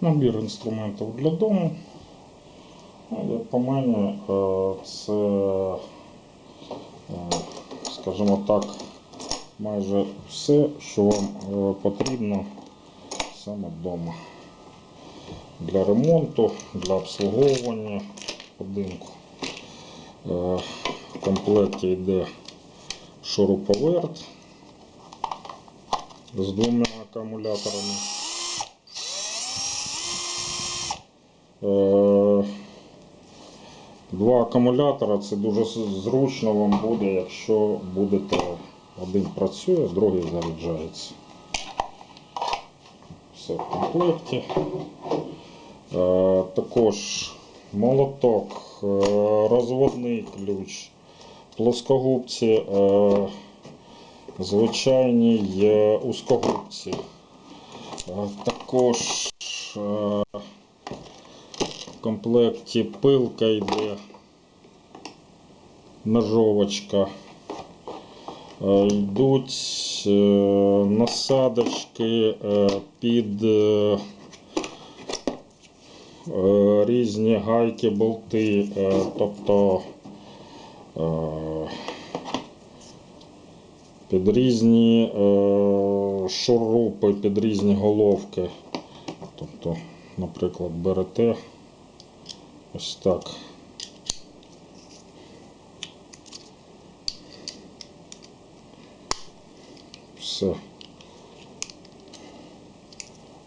Набір інструментів для дому. Ну, Як по мені, е, це, е, скажімо так, майже все, що вам е, потрібно саме вдома. Для ремонту, для обслуговування будинку. В комплекті йде шуруповерт з двома акумуляторами. Два акумулятора це дуже зручно вам буде, якщо будете один працює, другий заряджається. Все в комплекті. Е, Також молоток, е, розводний ключ, плоскогубці, е, звичайні узкогубці. Також в комплекті пилка йде, ножовочка. Е, Йдуть е, насадочки е, під різні гайки, болти, тобто під різні шурупи, під різні головки. Тобто, наприклад, берете ось так. Все.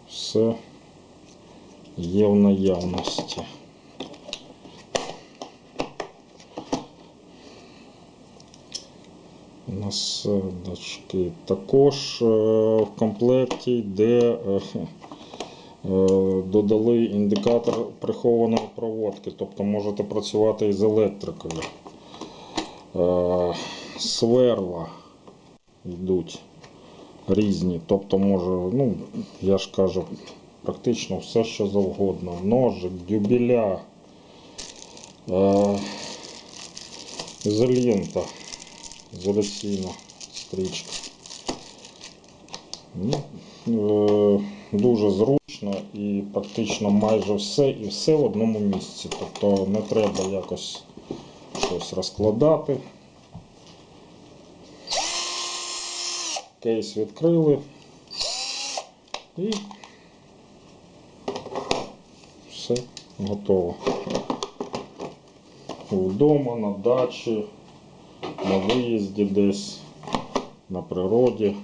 Все є в наявності. Насадочки. Також е, в комплекті йде е, е, додали індикатор прихованої проводки, тобто можете працювати із електрикою. Е, Сверла йдуть різні, тобто може, ну, я ж кажу, практично все, що завгодно. Ножик, дюбеля, е, ізолента, ізоляційна стрічка. Дуже зручно і практично майже все і все в одному місці. Тобто не треба якось щось розкладати. Кейс відкрили і все готово. Вдома, на дачі, на виїзді десь, на природі,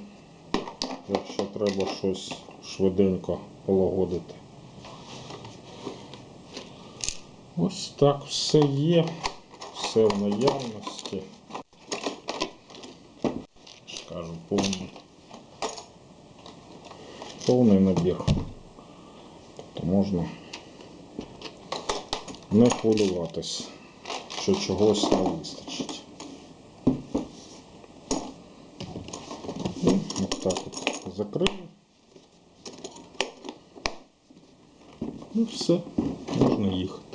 якщо треба щось швиденько полагодити. Ось так все є, все в наявності. кажу, повний, повний набір. Тобто можна не хвилюватись, що чогось не вистачить. От так от закрив. І все, можна їхати.